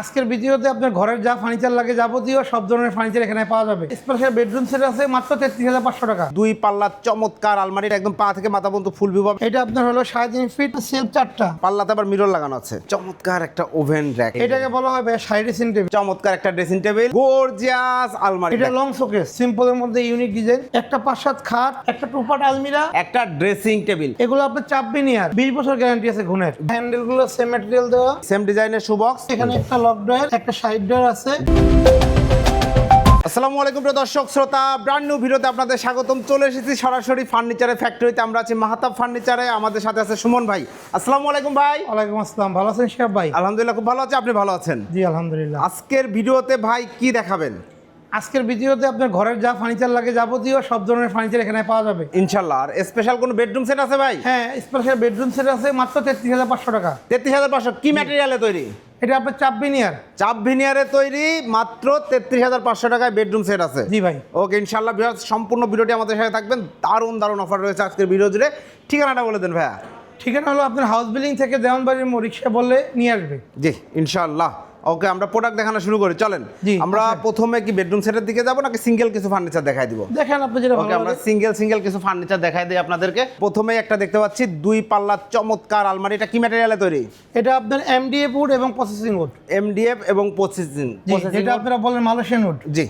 আজকের ভিডিওতে আপনার ঘরের যা ফার্নিচার লাগে যাবতীয় সব ধরনের ফার্নিচার এখানে পাওয়া যাবে। স্পেশাল বেডরুম সেট আছে মাত্র তেত্রিশ হাজার পাঁচশো টাকা। দুই পাল্লার চমৎকার আলমারির একদম পা থেকে মাথা পর্যন্ত ফুল ভিউ এটা আপনার হলো সাড়ে তিন ফিট সেলফ চারটা। পাল্লাতে আবার মিরর লাগানো আছে। চমৎকার একটা ওভেন র্যাক এটাকে বলা হয় সাইড ড্রেসিং টেবিল চমৎকার একটা ড্রেসিং টেবিল গর্জিয়াস আলমারি। এটা লং শোকেস সিম্পলের মধ্যে ইউনিক ডিজাইন একটা পাঁচ সাত খাট একটা টুপাট আলমিরা। একটা ড্রেসিং টেবিল এগুলো আপনার চাপবে নিয়ার বিশ বছর গ্যারান্টি আছে ঘুনের হ্যান্ডেলগুলো সেম মেটেরিয়াল দেওয়া। সেম ডিজাইনের শু বক্স এখানে একটা লক ডয়ার একটা সাইড ডয়ার আছে। আসসালামু আলাইকুম প্রিয় দর্শক শ্রোতা ব্র্যান্ড নিউ ভিডিওতে আপনাদের স্বাগতম। চলে এসেছি সরাসরি ফার্নিচারের ফ্যাক্টরিতে আমরা আছি মাহাতাব ফার্নিচারে আমাদের সাথে আছে সুমন ভাই। আসসালামু আলাইকুম ভাই। ওয়ালাইকুম আসসালাম। ভালো আছেন শেখ ভাই? আলহামদুলিল্লাহ খুব ভালো আছে। আপনি ভালো আছেন? জি আলহামদুলিল্লাহ। আজকের ভিডিওতে ভাই কি দেখাবেন? আজকের ভিডিওতে আপনার ঘরের যা ফার্নিচার লাগে যাবতীয় সব ধরনের ফার্নিচার এখানে পাওয়া যাবে। ইনশাল্লাহ। আর স্পেশাল কোনো বেডরুম সেট আছে ভাই? হ্যাঁ স্পেশাল বেডরুম সেট আছে মাত্র তেত্রিশ হাজার পাঁচশো টাকা। তেত্রিশ হাজার পাঁচশো। কি ম্যাটেরিয়ালে তৈরি? এটা আপনার চাপ ভিনিয়ার চাপ ভিনিয়ারে তৈরি মাত্র তেত্রিশ হাজার পাঁচশো টাকায় বেডরুম সেট আছে। জি ভাই। ওকে ইনশাল্লাহ বিহার সম্পূর্ণ ভিডিওটি আমাদের সাথে থাকবেন। দারুণ দারুণ অফার রয়েছে আজকের ভিডিও জুড়ে। ঠিকানাটা বলে দেন ভাইয়া। ঠিকানা হলো আপনার হাউস বিল্ডিং থেকে দেওয়ানবাড়ির রিক্সা বললে নিয়ে আসবে। জি ইনশাল্লাহ। ওকে আমরা প্রোডাক্ট দেখানো শুরু করি। চলেন জি, আমরা প্রথমে কি বেডরুম সেটের দিকে যাব নাকি সিঙ্গেল কিছু ফার্নিচার দেখাই দিব? দেখেন আপনি যেটা ওকে আমরা সিঙ্গেল সিঙ্গেল কিছু ফার্নিচার দেখাই দিই আপনাদেরকে। প্রথমেই একটা দেখতে পাচ্ছি দুই পাল্লার চমৎকার আলমারি। এটা কি ম্যাটেরিয়ালে তৈরি? এটা আপনার এমডিএফ উড এবং প্রসেসিং উড এমডিএফ এবং প্রসেসিং যেটা আপনারা বলেন মালয়েশিয়ান উড জি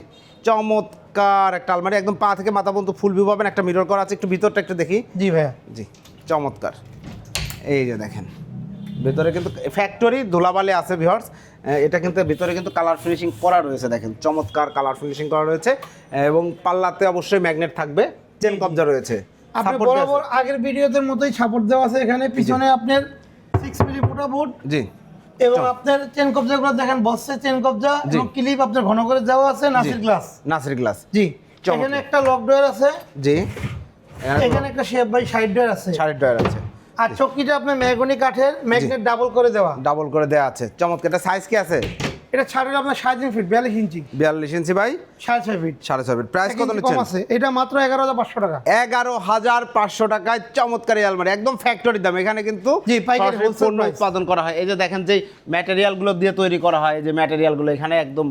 চমৎকার একটা আলমারি। একদম পা থেকে মাথা পর্যন্ত ফুল ভিউ পাবেন। একটা মিরর করা আছে একটু ভিতরটা একটু দেখি। জি ভাইয়া। জি চমৎকার। এই যে দেখেন। ভেতরে কিন্তু ফ্যাক্টরি ধুলাবালি আছে ভিহর্স এটা কিন্তু ভিতরে কিন্তু কালার ফিনিশিং করা রয়েছে দেখেন। চমৎকার কালার ফিনিশিং করা রয়েছে। এবং পাল্লাতে অবশ্যই ম্যাগনেট থাকবে। চেন কবজা রয়েছে। আপনি। বরাবর আগের ভিডিওতে মতোই সাপোর্ট দেওয়া আছে এখানে। পিছনে আপনার সিক্স মিলি ফুটা বোর্ড জি। এবং আপনার চেন কবজাগুলো দেখেন বসছে চেন কবজা। এবং ক্লিপ আপনার ঘন করে দেওয়া আছে নাসির গ্লাস নাসির গ্লাস জি। এখানে একটা লক ডয়ার আছে। জি। এখানে একটা শেপ বাই সাইড ডয়ার আছে। সাড়ে ডয়ার আছে। আর চক্কিটা আপনার মেহগনি কাঠের ম্যাগনেট ডাবল করে দেওয়া। ডাবল করে দেওয়া আছে। চমৎকার এটা সাইজ কি আছে? এটা ছাড়ের আপনার সাড়ে তিন ফিট বিয়াল্লিশ ইঞ্চি। বিয়াল্লিশ ইঞ্চি বাই সাড়ে ছয় ফিট সাড়ে ছয় ফিট প্রাইস কত কম আছে। এটা মাত্র এগারো হাজার পাঁচশো টাকা। এগারো হাজার পাঁচশো টাকায় চমৎকার আলমারি একদম ফ্যাক্টরির দাম। এখানে কিন্তু জি, পাইকারি পণ্য উৎপাদন করা হয়। এই যে দেখেন যে ম্যাটেরিয়ালগুলো দিয়ে তৈরি করা হয় যে ম্যাটেরিয়ালগুলো এখানে একদম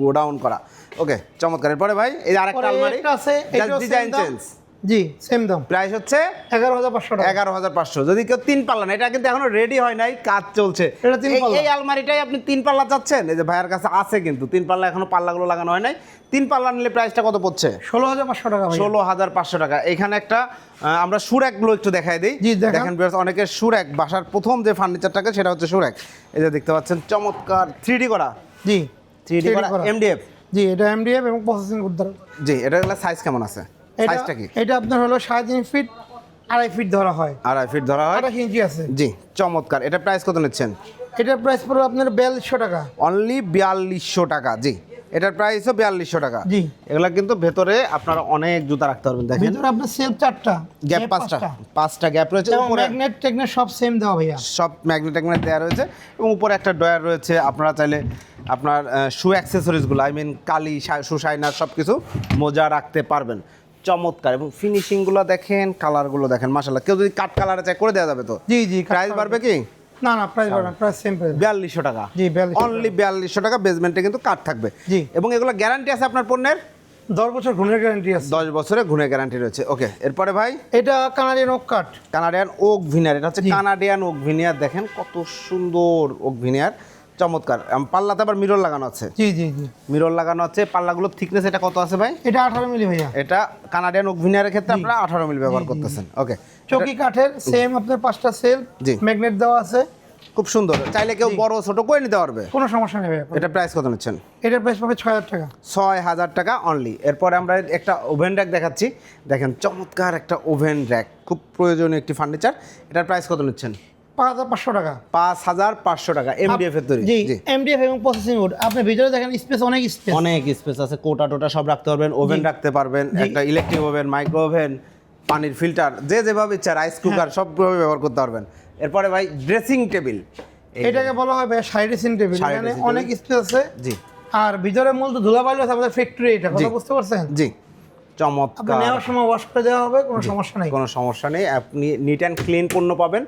গোডাউন করা। ওকে চমৎকার। এরপরে ভাই এই যে আরেকটা আলমারি। আছে ডিজাইন চেঞ্জ জি সেম দাম। প্রাইস হচ্ছে এগারো হাজার পাঁচশো এগারো হাজার পাঁচশো। যদি কেউ তিন পাল্লা না এটা কিন্তু এখনও রেডি হয় নাই কাজ চলছে। এটা তিন এই- আলমারিটাই আপনি তিন পাল্লা চাচ্ছেন? এই যে ভাইয়ের কাছে আছে কিন্তু তিন পাল্লা এখনও পাল্লাগুলো লাগানো হয় নাই। তিন পাল্লা নিলে প্রাইসটা কত পড়ছে? ষোলো হাজার পাঁচশো টাকা ষোলো হাজার পাঁচশো টাকা। এখানে একটা আমরা সুরাকগুলো একটু দেখাই দিই। দেখান। অনেকের সুরাক বাসার প্রথম যে ফার্নিচারটাকে সেটা হচ্ছে সুরাক। এই যে দেখতে পাচ্ছেন চমৎকার থ্রি করা। জি থ্রি 3D করা। এমডিএফ জি এটা এমডিএফ এবং প্রসেসিং জি এটা সাইজ কেমন আছে? সাইজটা কি? এটা আপনার হলো সাড়ে তিন ফিট আড়াই ফিট ধরা হয়। আড়াই ফিট ধরা হয়? আঠাশ ইঞ্চি আছে। জি চমৎকার। এটা প্রাইস কত নিচ্ছেন? এটার প্রাইস পড়বে আপনার বিয়াল্লিশশো টাকা। অনলি বিয়াল্লিশশো টাকা জি। এটার প্রাইসও বিয়াল্লিশশো টাকা। জি। এগুলা কিন্তু ভেতরে আপনারা অনেক জুতা রাখতে পারবেন দেখেন। ভিতরে আপনার সেলফ চারটা গ্যাপ পাঁচটা। পাঁচটা। গ্যাপ রয়েছে এবং উপরে ম্যাগনেট টেগনেট সব সেম দেওয়া ভাইয়া। সব ম্যাগনেট ট্যাগনেট দেওয়া রয়েছে এবং উপরে একটা ডয়ার রয়েছে। আপনারা চাইলে আপনার শু অ্যাক্সেসরিজগুলো I mean Kali shoe shiner সব কিছু মোজা রাখতে পারবেন। চমৎকার। এবং ফিনিশিংগুলো দেখেন কালারগুলো দেখেন মাসাল্লাহ কেউ যদি কাট কালারে চাই করে দেওয়া যাবে তো? জি জি প্রাইস বাড়বে কি? না না প্রাইস বাড়বে প্রাইস সেম প্রাইস বিয়াল্লিশশো টাকা। জি, 4200 অনলি বিয়াল্লিশশো টাকা বেসমেন্টে কিন্তু কাট থাকবে। জি। এবং এগুলো গ্যারান্টি আছে আপনার পণ্যের? দশ বছর ঘুমের গ্যারান্টি আছে। দশ বছরে ঘুরে গ্যারান্টি রয়েছে। ওকে এরপরে ভাই? এটা কানাডিয়ান ওক কাঠ কানাডিয়ান ওক ভিনিয়ার এটা হচ্ছে কানাডিয়ান ওক ভিনিয়ার দেখেন কত সুন্দর ওক ভিনিয়ার চমৎকার। পাল্লাতে আবার মিরর লাগানো আছে। জি জি জি। মিরর লাগানো আছে পাল্লাগুলোর থিকনেস এটা কত আছে ভাই? এটা আঠারো মিলি ভাইয়া। এটা কানাডিয়ান ওক ভিনিয়ারের ক্ষেত্রে আপনারা আঠারো মিল ব্যবহার করতেছেন। ওকে চকি কাঠের সেম আপনার পাঁচটা সেল জি। ম্যাগনেট দেওয়া আছে। খুব সুন্দর। চাইলে কেউ বড় ছোট করে নিতে পারবে। কোনো সমস্যা নেই এটা প্রাইস কত নিচ্ছেন? এটার প্রাইস পাবে ছয় হাজার টাকা। ছয় হাজার টাকা অনলি এরপরে আমরা একটা ওভেন র্যাক দেখাচ্ছি। দেখেন চমৎকার একটা ওভেন র্যাক খুব প্রয়োজনীয় একটি ফার্নিচার এটার প্রাইস কত নিচ্ছেন? পাঁচ হাজার পাঁচশো টাকা। পাঁচ হাজার পাঁচশো টাকা এমডিএফ এর তৈরি। জি এমডিএফ এবং প্রসেসিং উড আপনি ভিতরে দেখেন স্পেস অনেক স্পেস অনেক স্পেস আছে কোটা টোটা সব রাখতে পারবেন ওভেন রাখতে পারবেন একটা ইলেকট্রিক ওভেন মাইক্রো ওভেন পানির ফিল্টার যে যেভাবে ইচ্ছা রাইস হ্যাঁ। কুকার সবভাবে ব্যবহার করতে পারবেন। এরপরে ভাই ড্রেসিং টেবিল এটাকে বলা হয় ভাই সাইড ড্রেসিং টেবিল এখানে অনেক স্পেস আছে। জি। আর ভিতরে মূলত ধুলাবালি আছে আমাদের ফ্যাক্টরি এটা। কথা বুঝতে পারছেন? জি। চমৎকার। নেওয়ার সময় ওয়াশ করে দেওয়া হবে কোনো সমস্যা নেই। কোনো সমস্যা নেই। আপনি নিট অ্যান্ড ক্লিন পণ্য পাবেন।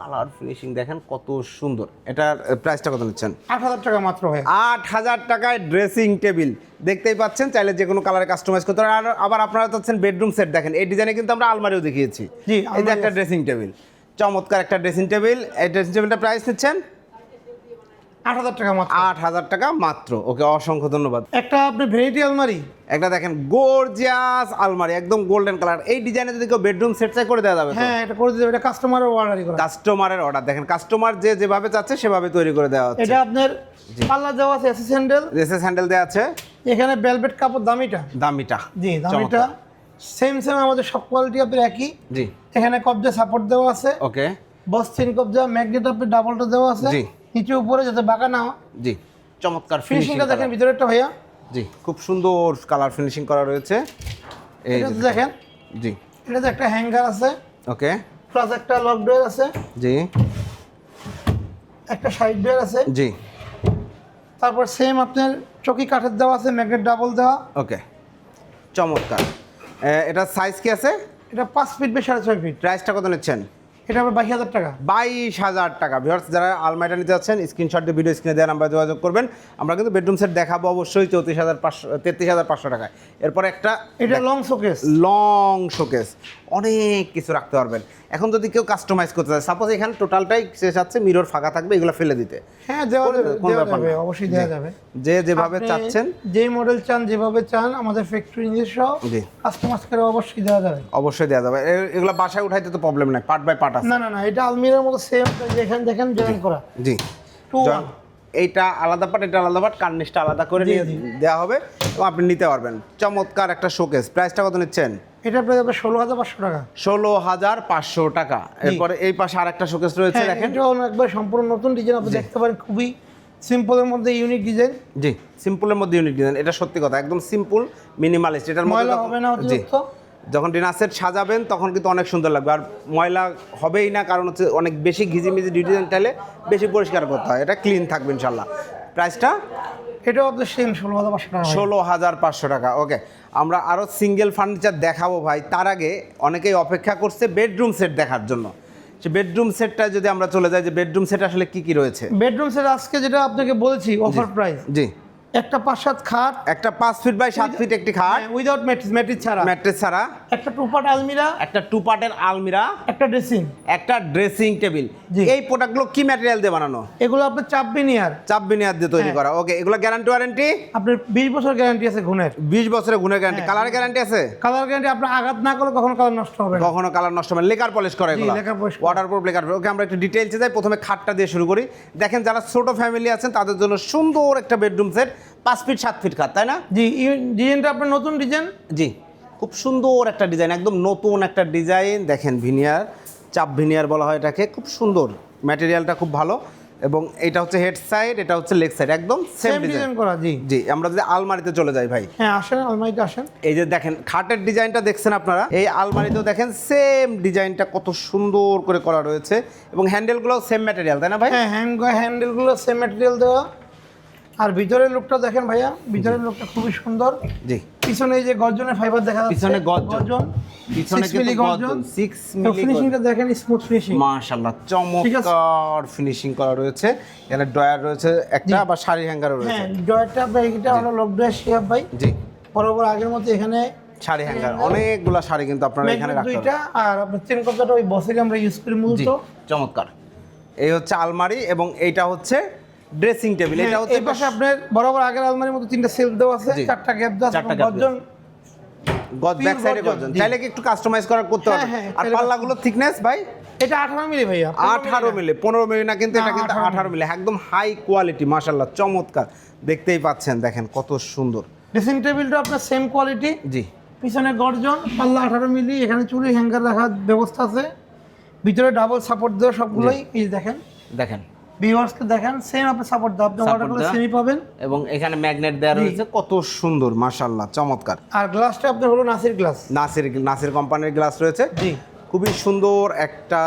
কালার ফিনিশিং দেখেন কত সুন্দর। এটার প্রাইসটা কত নিচ্ছেন? আট হাজার টাকা মাত্র হয় আট হাজার টাকায় ড্রেসিং টেবিল। দেখতেই পাচ্ছেন চাইলে যে কোনো কালারে কাস্টমাইজ করতে পারেন। আর আবার আপনারা চাচ্ছেন বেডরুম সেট দেখেন এই ডিজাইনে কিন্তু আমরা আলমারিও দেখিয়েছি। জি, যে একটা ড্রেসিং টেবিল চমৎকার একটা ড্রেসিং টেবিল এই ড্রেসিং টেবিলটা প্রাইস নিচ্ছেন? আট হাজার টাকা মাত্র। আট হাজার টাকা মাত্র। ওকে অসংখ্য ধন্যবাদ। একটা আপনি ভেরাইটি আলমারি। একটা দেখেন গর্জিয়াস আলমারি একদম গোল্ডেন কালার এই ডিজাইনে যদি কেউ বেডরুম সেট চাই করে দেওয়া যাবে হ্যাঁ এটা করে দিতে হবে। এটা কাস্টমারের অর্ডারই করা। কাস্টমারের অর্ডার দেখেন কাস্টমার যে যেভাবে চাচ্ছে সেভাবে তৈরি করে দেওয়া হচ্ছে। এটা আপনার পাল্লা দেওয়া আছে এসি স্যান্ডেল এসএস হ্যান্ডেল দেওয়া আছে। এখানে বেলভেট কাপড় দামিটা। দামিটা। জি দামিটা। সেম সেম আমাদের সব কোয়ালিটি আপনার একই। জি। এখানে কবজা সাপোর্ট দেওয়া আছে। ওকে। বস চেন কবজা ম্যাগনেট আপনার ডাবলটা দেওয়া আছে। জি। নিচে উপরে যাতে বাঁকা না হয়। জি চমৎকার ফিনিশিংটা দেখেন ভিতরেরটা ভাইয়া। জি খুব সুন্দর কালার ফিনিশিং করা রয়েছে। এই দেখেন। জি। এটাতে একটা হ্যাঙ্গার আছে। ওকে। প্লাস একটা লক ডোর আছে। জি। একটা সাইড ডোর আছে। জি। তারপর সেম আপনার চকি কাঠের দেওয়া আছে ম্যাগনেট ডাবল দেওয়া। ওকে। চমৎকার। এটা সাইজ কি আছে? এটা পাঁচ ফিট বা সাড়ে ছয় ফিট প্রাইসটা কত নিচ্ছেন? এটা আবার বাইশ হাজার টাকা? বাইশ হাজার টাকা। ভিউয়ার্স যারা আলমারিটা নিতে যাচ্ছেন স্ক্রিনশট দিয়ে ভিডিও স্ক্রিনে দেওয়া নাম্বার যোগাযোগ করবেন। আমরা কিন্তু বেডরুম সেট দেখাবো অবশ্যই চৌত্রিশ হাজার পাঁচশো তেত্রিশ হাজার পাঁচশো টাকায়। এরপর একটা এটা লং শোকেস লং শোকেস অনেক কিছু রাখতে পারবেন। এখন যদি কেউ কাস্টমাইজ করতে চায় সাপোজ এখানে টোটালটাই শেষ আছে মিরর ফাঁকা থাকবে এগুলো ফেলে দিতে। হ্যাঁ দেওয়া যাবে। অবশ্যই দেওয়া যাবে। যে যেভাবে চাচ্ছেন। যে মডেল চান যেভাবে চান আমাদের ফ্যাক্টরি নিজস্ব। কাস্টমাইজ করে অবশ্যই দেওয়া যাবে। অবশ্যই দেওয়া যাবে। এগুলো বাসায় উঠাইতে তো প্রবলেম নাই পার্ট বাই পার্ট আছে। না না না এটা আলমিরার মতো সেম যেখানে দেখেন জয়েন করা। জি। টু এইটা আলাদা পাট এটা আলাদা পাট কার্নিশটা আলাদা করে নিয়ে দেওয়া হবে আপনি নিতে পারবেন। চমৎকার একটা শোকেস প্রাইসটা কত নিচ্ছেন? এটা প্রায় আপনার ষোলো হাজার পাঁচশো টাকা। ষোলো হাজার পাঁচশো টাকা। এরপরে এই পাশে আর একটা শোকেস রয়েছে হ্যাঁ দেখেন। একবার সম্পূর্ণ নতুন ডিজাইন আপনি দেখতে পারেন খুবই সিম্পলের মধ্যে ইউনিক ডিজাইন জি সিম্পলের মধ্যে ইউনিট ডিজাইন এটা সত্যি কথা একদম সিম্পল মিনিমালিস্ট এটার মধ্যে ময়লা হবে না জি। যখন ডিনার সেট সাজাবেন তখন কিন্তু অনেক সুন্দর লাগবে। আর ময়লা হবেই না কারণ হচ্ছে অনেক বেশি ঘিজিমিজি ডিজাইন চাইলে বেশি পরিষ্কার করতে হয়। এটা ক্লিন থাকবে ইনশাল্লাহ প্রাইসটা এটাও আপনার সেম ষোলো হাজার পাঁচশো টাকা। ষোলো হাজার পাঁচশো টাকা ওকে আমরা আরও সিঙ্গেল ফার্নিচার দেখাবো ভাই। তার আগে অনেকেই অপেক্ষা করছে বেডরুম সেট দেখার জন্য। সে বেডরুম সেটটা যদি আমরা চলে যাই যে বেডরুম সেট আসলে কি কি রয়েছে? বেডরুম সেট আজকে যেটা আপনাকে বলেছি অফার প্রাইস জি। একটা পাঁচ সাত খাট। একটা পাঁচ ফিট বাই সাত ফিট একটি খাট। উইদাউট ম্যাট্রিক্স ম্যাট্রিক্স ছাড়া। ম্যাট্রেস ছাড়া। একটা টুপাট আলমিরা। একটা টু পার্টের আলমিরা। একটা ড্রেসিং একটা ড্রেসিং টেবিল। এই প্রোডাক্টগুলো কি ম্যাটেরিয়াল দিয়ে বানানো? এগুলো আপনার চাপ বিনিয়ার চাপ বিনিয়ার দিয়ে তৈরি হ্যাঁ। করা। ওকে এগুলো গ্যারান্টি ওয়ারেন্টি আপনার বিশ বছর গ্যারান্টি আছে গুণের বিশ বছরের গুণের গ্যারান্টি। কালার গ্যারান্টি আছে? কালার গ্যারান্টি আপনার আঘাত না করলে কখনো কালার নষ্ট হবে কখনো কালার নষ্ট হবে। লেকার পলিশ করে এগুলো। Lacquer waterproof lacquer okay আমরা একটু ডিটেলসে যাই। প্রথমে খাটটা দিয়ে শুরু করি। দেখেন যারা ছোট ফ্যামিলি আছেন তাদের জন্য সুন্দর একটা বেডরুম সেট পাঁচ ফিট সাত ফিট খাত তাই না? জি ডিজাইনটা আপনার নতুন ডিজাইন জি খুব সুন্দর একটা ডিজাইন একদম নতুন একটা ডিজাইন দেখেন ভিনিয়ার চাপ ভিনিয়ার বলা হয় এটাকে খুব সুন্দর। ম্যাটেরিয়ালটা খুব ভালো এবং এটা হচ্ছে হেড সাইড এটা হচ্ছে লেগ সাইড একদম সেম ডিজাইন করা জি। জি আমরা যদি আলমারিতে চলে যাই ভাই। হ্যাঁ আসেন আলমারিতে আসেন। এই যে দেখেন খাটের ডিজাইনটা দেখছেন আপনারা? এই আলমারিতেও দেখেন সেম ডিজাইনটা কত সুন্দর করে করা রয়েছে এবং হ্যান্ডেলগুলো সেম ম্যাটেরিয়াল তাই না ভাই? হ্যাঁ হ্যান্ডেলগুলো সেম ম্যাটেরিয়াল দেওয়া। আর ভিতরের লুকটা দেখেন ভাইয়া ভিতরের লুকটা খুবই সুন্দর। জি। পিছনে এই যে গর্জনের ফাইবার দেখা যাচ্ছে পিছনে গর্জন। পিছনে কিন্তু গর্জন, six milli ফিনিশিংটা দেখেন স্মুথ ফিনিশিং মাশাআল্লাহ চমৎকার ফিনিশিং করা রয়েছে। এখানে ডয়ার রয়েছে একটা বা শাড়ি হ্যাঙ্গারও রয়েছে। হ্যাঁ ডয়ারটা আপনার এটা হলো লক ডয়ার শেপ ভাই। জি। বরাবর আগের মতো এখানে শাড়ি হ্যাঙ্গার অনেকগুলা শাড়ি কিন্তু আপনারা এখানে রাখতে দুইটা আর আপনার চেন কপটাটা ওই বসেকে আমরা ইউজ করি মূলত। চমৎকার। এই হচ্ছে আলমারি এবং এইটা হচ্ছে ড্রেসিং টেবিল এটা হ্যাঁ, হচ্ছে পাশে আপনার বরাবর আগের আলমারির মতো তিনটা সেলফ দেওয়া আছে চারটা গ্যাপ দেওয়া আছে গর্জন গজ ব্যাক সাইডে গর্জন, গর্জন চাইলে কি একটু কাস্টমাইজ করা করতে হ্যাঁ, পারবেন? হ্যাঁ, আর পাল্লাগুলো থিকনেস ভাই? এটা আঠারো মিলি ভাইয়া আঠারো মিলি পনেরো মিলি না কিন্তু এটা কিন্তু 18 আঠারো মিলি। একদম হাই কোয়ালিটি মাশাল্লাহ চমৎকার। দেখতেই পাচ্ছেন দেখেন কত সুন্দর। ড্রেসিং টেবিলটা আপনার সেম কোয়ালিটি জি। পিছনে গর্জন পাল্লা আঠারো মিলি এখানে চুরি হ্যাঙ্গার রাখার ব্যবস্থা আছে। ভিতরে ডাবল সাপোর্ট দেওয়া সবগুলোই এই দেখেন। দেখেন। ভিউয়ার্সকে দেখেন সেম আপনি সাপোর্ট দাও আপনি অর্ডার করলে সেমই পাবেন। এবং এখানে ম্যাগনেট দেওয়া রয়েছে কত সুন্দর মাশাল্লাহ চমৎকার। আর গ্লাসটা আপনার হলো নাসির গ্লাস নাসির নাসির কোম্পানির গ্লাস রয়েছে। জি। খুবই সুন্দর একটা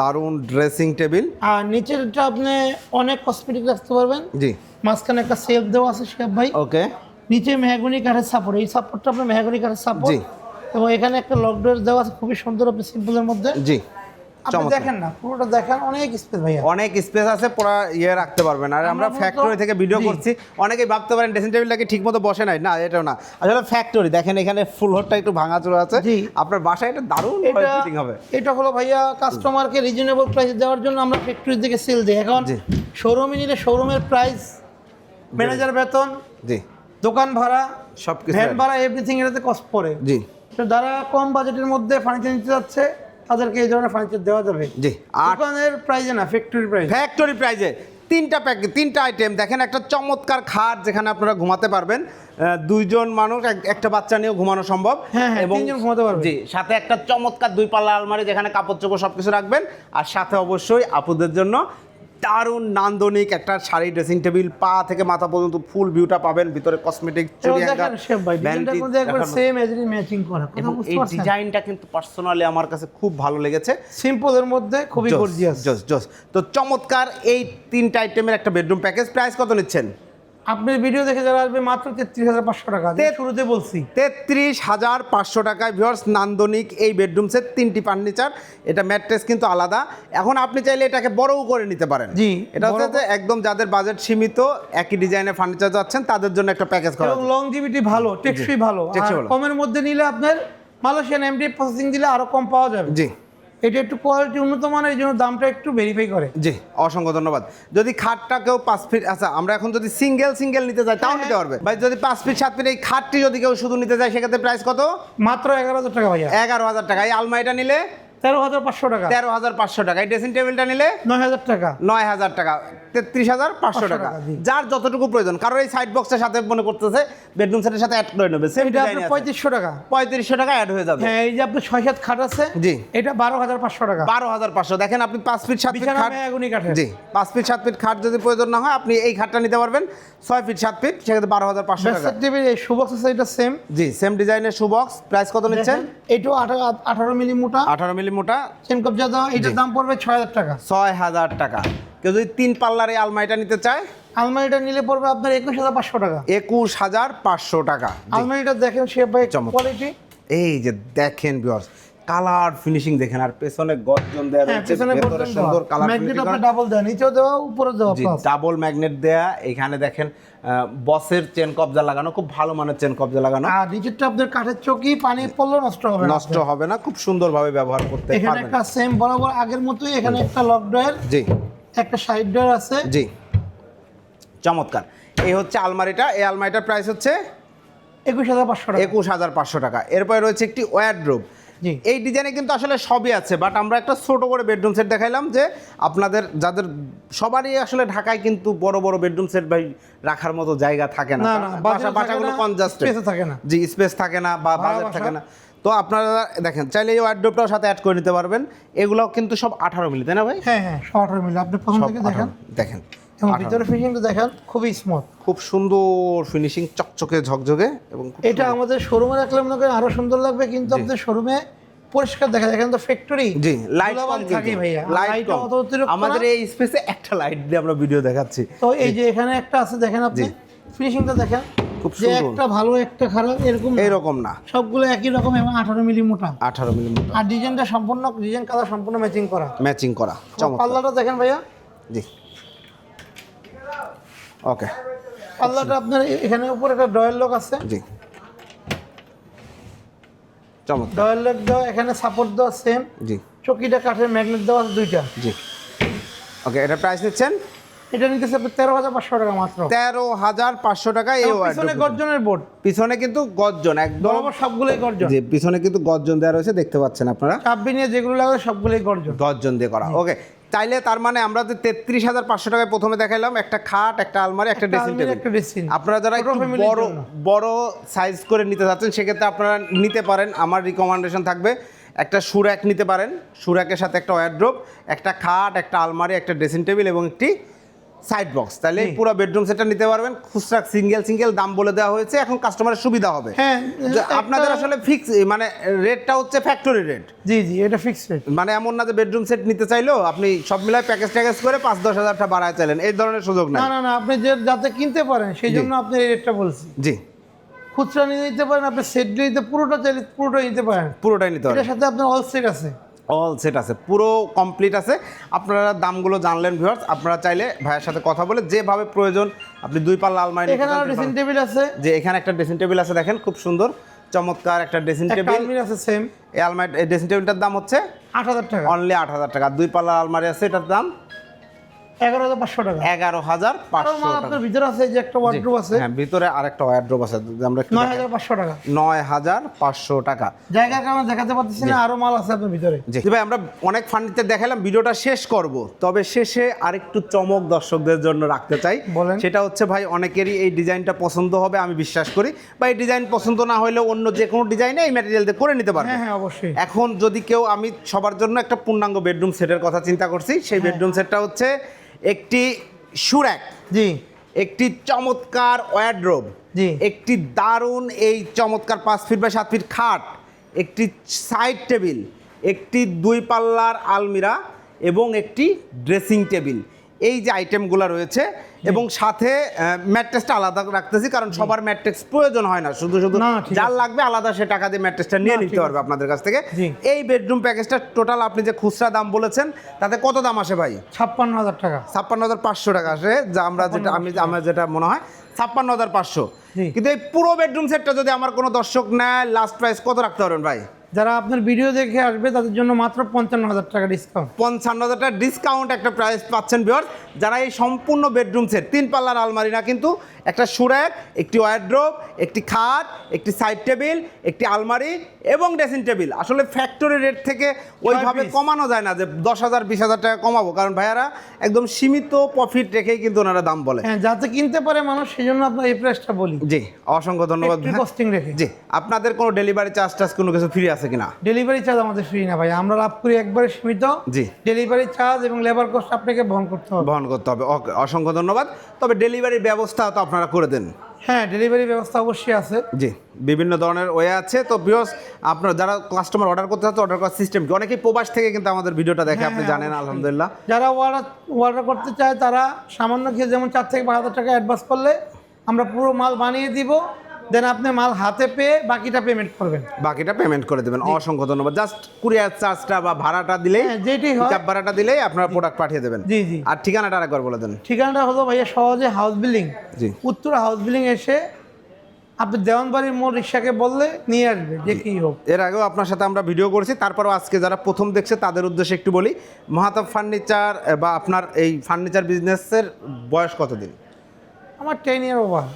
দারুণ ড্রেসিং টেবিল আর নিচেরটা আপনি অনেক কসমেটিক রাখতে পারবেন। জি। মাঝখানে একটা সেলফ দেওয়া আছে শেফ ভাই। ওকে। নিচে মেহাগনি কাঠের সাপোর্ট এই সাপোর্টটা আপনার মেহাগনি কাঠের সাপোর্ট জি। এবং এখানে একটা লক ডোর দেওয়া আছে খুবই সুন্দর আপনি সিম্পলের মধ্যে। জি। দেখেন না পুরোটা দেখেন অনেক স্পেস ভাইয়া। অনেক স্পেস আছে পুরো ইয়ে রাখতে পারবেন। আর আমরা ফ্যাক্টরি থেকে ভিডিও করছি। অনেকেই ভাবতে পারেন ড্রেসিং টেবিলটাকে ঠিক মতো বসে নাই। না এটাও না। আসলে ফ্যাক্টরি দেখেন এখানে ফুল হোটটা একটু ভাঙাচোরা আছে। জি। আপনার বাসায় এটা দারুণ ফিটিং হবে। এটা হলো ভাইয়া কাস্টমারকে রিজনেবল প্রাইসে দেওয়ার জন্য আমরা ফ্যাক্টরি থেকে সেল দিই। এখন। শোরুমে নিলে শোরুমের প্রাইস ম্যানেজার বেতন জি। দোকান ভাড়া সব কিছু ভ্যান ভাড়া এভরিথিং এটাতে কস্ট পড়ে। জি। তো যারা কম বাজেটের মধ্যে ফার্নিচার নিতে যাচ্ছে তাদেরকে এই ধরনের ফার্নিচার দেওয়া যাবে। জি দোকানের প্রাইজে না ফ্যাক্টরি প্রাইজ ফ্যাক্টরি প্রাইজে তিনটা প্যাক তিনটা আইটেম দেখেন একটা চমৎকার খাট যেখানে আপনারা ঘুমাতে পারবেন। দুইজন মানুষ এক- একটা বাচ্চা নিয়েও ঘুমানো সম্ভব। হ্যাঁ, হ্যাঁ, তিনজন ঘুমাতে পারবে। জি সাথে একটা চমৎকার দুই পাল্লা আলমারি যেখানে কাপড় চোপড় সব কিছু রাখবেন। আর সাথে অবশ্যই আপুদের জন্য দারুণ নান্দনিক একটা শাড়ি ড্রেসিং টেবিল পা থেকে মাথা পর্যন্ত ফুল ভিউটা পাবেন। ভিতরে কসমেটিক এবং এই ডিজাইনটা কিন্তু পার্সোনালি আমার কাছে খুব ভালো লেগেছে। সিম্পলের মধ্যে খুবই গর্জিয়াস জস জস। তো চমৎকার এই তিনটা আইটেমের একটা বেডরুম প্যাকেজ প্রাইস কত নিচ্ছেন? আপনার ভিডিও দেখে যারা আসবে মাত্র তেত্রিশ হাজার পাঁচশো টাকা শুরুতে বলছি। তেত্রিশ হাজার পাঁচশো টাকায় ভিওর্স নান্দনিক এই বেডরুম সেট তিনটি ফার্নিচার এটা ম্যাট্রেস কিন্তু আলাদা। এখন আপনি চাইলে এটাকে বড়ও করে নিতে পারেন। জি, এটা হচ্ছে যে একদম যাদের বাজেট সীমিত একই ডিজাইনের ফার্নিচার যাচ্ছেন তাদের জন্য একটা প্যাকেজ করা এবং লংজিভিটি ভালো টেকসই ভালো। কমের মধ্যে নিলে আপনার মালয়েশিয়ান এমডি প্রসেসিং দিলে আরও কম পাওয়া যাবে। জি। এটা একটু কোয়ালিটি উন্নত মানের এই জন্য দামটা একটু ভেরিফাই করে। জি অসংখ্য ধন্যবাদ। যদি খাটটা কেউ পাঁচ ফিট আচ্ছা আমরা এখন যদি সিঙ্গেল সিঙ্গেল নিতে চাই তাও হ্যাঁ, নিতে পারবে। ভাই যদি পাঁচ ফিট সাত ফিট এই খাটটি যদি কেউ শুধু নিতে চায় সেক্ষেত্রে প্রাইস কত? মাত্র এগারো হাজার টাকা ভাই এগারো হাজার টাকা। এই আলমারিটা নিলে তেরো হাজার পাঁচশো টাকা। তেরো হাজার পাঁচশো টাকা। এই ড্রেসিং টেবিলটা নিলে নয় হাজার টাকা। নয় হাজার টাকা। তেত্রিশ হাজার পাঁচশো টাকা। যার যতটুকু প্রয়োজন। কারণ এই সাইড বক্সের সাথে মনে করতেছে বেডরুম সেটের সাথে অ্যাড করে নেবে। আপনার পঁয়ত্রিশশো টাকা। পঁয়ত্রিশশো টাকা অ্যাড হয়ে যাবে। হ্যাঁ এই যে আপনার ছয় সাত খাট আছে জি। এটা বারো হাজার পাঁচশো টাকা। বারো হাজার পাঁচশো। দেখেন আপনি পাঁচ ফিট সাত ফিট খাট। জি পাঁচ ফিট সাত ফিট খাট যদি প্রয়োজন না হয় আপনি এই খাটটা নিতে পারবেন। ছয় ফিট সাত ফিট সেক্ষেত্রে বারো হাজার পাঁচশো টাকা। এই সুবক্স আছে এটা সেম জি সেম ডিজাইনের শু বক্স প্রাইস কত নিচ্ছেন? এটাও আঠারো আঠারো মিলি মোটা। আঠারো মিলি মোটা। চেন কবজা দেওয়া এটার দাম পড়বে ছয় হাজার টাকা। ছয় হাজার টাকা। কেউ যদি তিন পাল্লার এই আলমারিটা নিতে চায়? আলমারিটা নিলে পড়বে আপনার একুশ হাজার পাঁচশো টাকা। একুশ হাজার পাঁচশো টাকা। আলমারিটা দেখেন সে ভাই কোয়ালিটি এই যে দেখেন ভিউয়ার্স কালার ফিনিশিং দেখেন আর পেছনে গর্জন দেওয়া হ্যাঁ রয়েছে পেছনে ভেতরে সুন্দর কালার ম্যাগনেট আপনি ডাবল দেন নিচেও দেওয়া উপরে দেওয়া ডাবল ম্যাগনেট দেয়া এখানে দেখেন বসের চেন কবজা লাগানো খুব ভালো মানের চেন কবজা লাগানো। আর নিচেরটা আপনাদের কাঠের চকি পানি পড়লেও নষ্ট হবে না নষ্ট হবে না খুব সুন্দরভাবে ব্যবহার করতে পারবেন। এখানে একটা সেম বরাবর আগের মতোই এখানে একটা লক ডয়ার জি। একটা সাইড ডয়ার আছে। জি। চমৎকার। এই হচ্ছে আলমারিটা এই আলমারিটার প্রাইস হচ্ছে একুশ হাজার পাঁচশো টাকা। একুশ হাজার পাঁচশো টাকা। এরপরে রয়েছে একটি ওয়ারড্রোব এই ডিজাইনে কিন্তু আসলে সবই আছে বাট আমরা একটা ছোট করে বেডরুম সেট দেখাইলাম যে আপনাদের যাদের সবারই আসলে ঢাকায় কিন্তু বড় বড় বেডরুম সেট ভাই রাখার মতো জায়গা থাকে না। বাসা বাসাগুলো কনজাস্টেড থাকে না। জি স্পেস থাকে না বা বাজেট থাকে না। তো আপনারা দেখেন চাইলে এই ওয়ার্ড্রোবটাও সাথে অ্যাড করে নিতে পারবেন। এগুলোও কিন্তু সব আঠারো মিলি তাই না ভাই? হ্যাঁ হ্যাঁ শর্ট মিলে। আপনি প্রথম থেকে দেখেন। দেখেন। এবং 18 ভিতরে ফিনিশিংটা দেখেন খুবই স্মুথ খুব সুন্দর ফিনিশিং চকচকে ঝকঝকে এবং এটা আমাদের শোরুমে রাখলে মনে করেন আরও সুন্দর লাগবে কিন্তু আপনাদের শোরুমে পরিষ্কার দেখা যায় এখানে তো ফ্যাক্টরি জি লাইট কম থাকে ভাইয়া। লাইট কম। আমাদের এই স্পেসে একটা লাইট দিয়ে আমরা ভিডিও দেখাচ্ছি। তো এই যে এখানে একটা আছে দেখেন আপনি। ফিনিশিংটা দেখেন খুব সুন্দর। একটা ভালো একটা খারাপ এরকম না। এইরকম না। সবগুলো একই রকম এবং আঠারো মিলি মোটা। আঠারো মিলিমিটার আর ডিজাইনটা সম্পূর্ণ ডিজাইন কালার সম্পূর্ণ ম্যাচিং করা। ম্যাচিং করা চমৎকার। পাল্লাটা দেখেন ভাইয়া। জি। ওকে পাল্লাটা আপনার এখানে উপরে একটা ডয়েল লক আছে। জি। চমৎকার। ডয়েল লক দেওয়া এখানে সাপোর্ট দেওয়া সেম জি। চকিটা কাঠের ম্যাগনেট দেওয়া আছে দুইটা। জি। ওকে এটা প্রাইস নিচ্ছেন? এটা নিতেছে তেরো হাজার পাঁচশো টাকা মাত্র। তেরো হাজার পাঁচশো টাকা এই পিছনে গর্জনের বোর্ড পিছনে কিন্তু গর্জন একদম। সবগুলোই গর্জন। যে পিছনে কিন্তু গর্জন দেওয়া রয়েছে দেখতে পাচ্ছেন আপনারা। চাবি নিয়ে যেগুলো লাগে সবগুলোই গর্জন। গর্জন দিয়ে করা। ওকে চাইলে তার মানে আমরা যে তেত্রিশ হাজার পাঁচশো টাকায় প্রথমে দেখাইলাম একটা খাট একটা আলমারি একটা ড্রেসিং টেবিল একটা আপনারা যারা বড় বড় সাইজ করে নিতে চাচ্ছেন সেক্ষেত্রে আপনারা নিতে পারেন। আমার রিকমেন্ডেশন থাকবে একটা সুরাক নিতে পারেন। সুরাকের সাথে একটা ওয়ার্ড্রোপ একটা খাট একটা আলমারি একটা ড্রেসিং টেবিল এবং একটি সাইড বক্স। তাহলে পুরো বেডরুম সেটটা নিতে পারবেন। খুচরা সিঙ্গেল সিঙ্গেল দাম বলে দেওয়া হয়েছে। এখন কাস্টমারের সুবিধা হবে। হ্যাঁ আপনাদের আসলে ফিক্স মানে রেটটা হচ্ছে ফ্যাক্টরি রেট জি জি এটা ফিক্সড রেট মানে এমন না যে বেডরুম সেট নিতে চাইলেও আপনি সব মিলায় প্যাকেজ ট্যাকেজ করে পাঁচ দশ হাজার টাকা বাড়ায় চাইলেন। এই ধরনের সুযোগ না না না আপনি যে যাতে কিনতে পারেন সেই জন্য আপনি এই রেটটা বলছি। জি। খুচরা নিয়ে নিতে পারেন আপনি সেট নিতে পুরোটা চাইলে পুরোটা নিতে পারেন। পুরোটাই নিতে এটার পারবেন সাথে আপনার অল সেট আছে। অল সেট আছে পুরো কমপ্লিট আছে। আপনারা দামগুলো জানলেন ভিউয়ার্স আপনারা চাইলে ভাইয়ের সাথে কথা বলে যেভাবে প্রয়োজন আপনি দুই পাল্লা আলমারি এখানে ড্রেসিং টেবিল আছে। যে এখানে একটা ড্রেসিং টেবিল আছে দেখেন খুব সুন্দর চমৎকার একটা ড্রেসিং টেবিল আলমারি আছে সেম এই আলমারি ড্রেসিং টেবিলটার দাম হচ্ছে আট হাজার টাকা। অনলি আট হাজার টাকা। দুই পাল্লা আলমারি আছে এটার দাম এগারো হাজার পাঁচশো টাকা। এগারো হাজার পাঁচশো আপনার ভিতরে আছে যে একটা আছে। হ্যাঁ ভিতরে আরেকটা আছে। আমরা নয় হাজার পাঁচশো টাকা। নয় হাজার পাঁচশো টাকা। জায়গার কারণে দেখাতে পারতেছি না আরও মাল আছে আপনার ভিতরে। জি। ভাই আমরা অনেক ফার্নিচার দেখালাম ভিডিওটা শেষ করব। তবে শেষে আরেকটু চমক দর্শকদের জন্য রাখতে চাই। বলেন। সেটা হচ্ছে ভাই অনেকেরই এই ডিজাইনটা পছন্দ হবে আমি বিশ্বাস করি। বা এই ডিজাইন পছন্দ না হলেও অন্য যে কোনো ডিজাইনে এই ম্যাটেরিয়াল দিয়ে করে নিতে পারবে। হ্যাঁ হ্যাঁ অবশ্যই। এখন যদি কেউ আমি সবার জন্য একটা পূর্ণাঙ্গ বেডরুম সেটের কথা চিন্তা করছি। সেই বেডরুম সেটটা হচ্ছে একটি সুরাক জি একটি চমৎকার ওয়ারড্রোব জি। একটি দারুণ এই চমৎকার পাঁচ ফিট বা সাত ফিট খাট একটি সাইড টেবিল একটি দুই পাল্লার আলমিরা এবং একটি ড্রেসিং টেবিল এই যে আইটেমগুলো রয়েছে এবং সাথে ম্যাট্রেসটা আলাদা রাখতেছি কারণ সবার ম্যাট্রেস প্রয়োজন হয় না। শুধু শুধু যার লাগবে আলাদা সে টাকা দিয়ে ম্যাট্রেসটা নিয়ে নিতে পারবে আপনাদের কাছ থেকে। এই বেডরুম প্যাকেজটা টোটাল আপনি যে খুচরা দাম বলেছেন তাতে কত দাম আসে ভাই? ছাপ্পান্ন হাজার টাকা। ছাপ্পান্ন হাজার পাঁচশো টাকা আসে যা আমরা যেটা আমি আমার যেটা মনে হয় ছাপ্পান্ন হাজার পাঁচশো। কিন্তু এই পুরো বেডরুম সেটটা যদি আমার কোনো দর্শক নেয় লাস্ট প্রাইস কত রাখতে পারবেন ভাই? যারা আপনার ভিডিও দেখে আসবে, তাদের জন্য মাত্র পঞ্চান্ন হাজার টাকা ডিসকাউন্ট পঞ্চান্ন হাজার টাকা ডিসকাউন্ট একটা প্রাইস পাচ্ছেন বিয়ার যারা এই সম্পূর্ণ বেডরুম সেট তিন পাল্লার আলমারি না কিন্তু একটা সুরাক একটি ওয়ারড্রোব একটি খাট একটি সাইড টেবিল একটি আলমারি এবং ড্রেসিং টেবিল আসলে ফ্যাক্টরি রেট থেকে ওইভাবে কমানো যায় না যে দশ হাজার বিশ হাজার টাকা কমাবো। কারণ ভাইয়ারা একদম সীমিত প্রফিট রেখেই কিন্তু ওনারা দাম বলে। হ্যাঁ যাতে কিনতে পারে মানুষ সেই জন্য আপনার এই প্রাইসটা বলি। জি অসংখ্য ধন্যবাদ। কস্টিং রেখে। জি আপনাদের কোনো ডেলিভারি চার্জ টার্জ কোনো কিছু ফ্রি আছে কিনা? ডেলিভারি চার্জ আমাদের ফ্রি না ভাই। আমরা লাভ করি একবারে সীমিত। জি। ডেলিভারি চার্জ এবং লেবার কস্ট আপনাকে বহন করতে হবে। বহন করতে হবে। ওকে অসংখ্য ধন্যবাদ। তবে ডেলিভারির ব্যবস্থা তো আপনারা করে দেন। হ্যাঁ ডেলিভারি ব্যবস্থা অবশ্যই আছে। জি বিভিন্ন ধরনের ওয়ে আছে। তো বিয়স আপনার যারা কাস্টমার অর্ডার করতে চাচ্ছে অর্ডার করার সিস্টেম কি? অনেকেই প্রবাস থেকে কিন্তু আমাদের ভিডিওটা দেখে হ্যাঁ, আপনি হ্যাঁ, জানেন আলহামদুলিল্লাহ। যারা অর্ডার অর্ডার করতে চায় তারা সামান্য খেয়ে যেমন চার থেকে পাঁচ হাজার টাকা অ্যাডভান্স করলে আমরা পুরো মাল বানিয়ে দিব। দেন আপনি মাল হাতে পেয়ে বাকিটা পেমেন্ট করবেন। বাকিটা পেমেন্ট করে দেবেন। অসংখ্য ধন্যবাদ। জাস্ট কুরিয়ার চার্জটা বা ভাড়াটা হ্যাঁ যেটি হয় ভাড়াটা দিলেই আপনার প্রোডাক্ট পাঠিয়ে দেবেন। জি জি। আর ঠিকানাটা আরেকবার বলে দেন। ঠিকানাটা হলো ভাইয়া সহজে হাউস বিল্ডিং জি। উত্তরা হাউস বিল্ডিং এসে আপনি দেওয়ানবাড়ির মোড় রিক্সাকে বললে নিয়ে আসবে যে কি হোক। এর আগেও আপনার সাথে আমরা ভিডিও করেছি। তারপরও আজকে যারা প্রথম দেখছে তাদের উদ্দেশ্যে একটু বলি মহাতাব ফার্নিচার বা আপনার এই ফার্নিচার বিজনেসের বয়স কতদিন? আমার টেন ইয়ার ওভার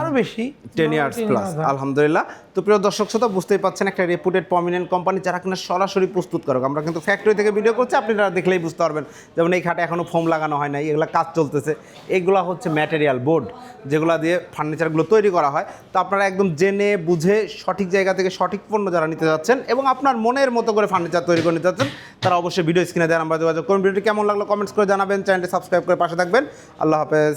আরও বেশি। টেন ইয়ার্স প্লাস আলহামদুলিল্লাহ। তো প্রিয় দর্শক শ্রোতা বুঝতেই পাচ্ছেন একটা রেপুটেড প্রমিনেন্ট কোম্পানি যারা কিনা সরাসরি প্রস্তুত করুক আমরা কিন্তু ফ্যাক্টরি থেকে ভিডিও করছি আপনারা দেখলেই বুঝতে পারবেন। যেমন এই খাটে এখনও ফোম লাগানো হয় নাই এগুলো কাজ চলতেছে। এগুলো হচ্ছে ম্যাটেরিয়াল বোর্ড যেগুলো দিয়ে ফার্নিচারগুলো তৈরি করা হয়। তো আপনারা একদম জেনে বুঝে সঠিক জায়গা থেকে সঠিক পণ্য যারা নিতে যাচ্ছেন এবং আপনার মনের মতো করে ফার্নিচার তৈরি করে নিতে যাচ্ছেন তারা অবশ্যই ভিডিও স্ক্রিনে দেওয়ার আমরা যোগাযোগ করুন। ভিডিওটি কেমন লাগল কমেন্টস করে জানাবেন চ্যানেলটি সাবস্ক্রাইব করে পাশে থাকবেন। আল্লাহ হাফেজ।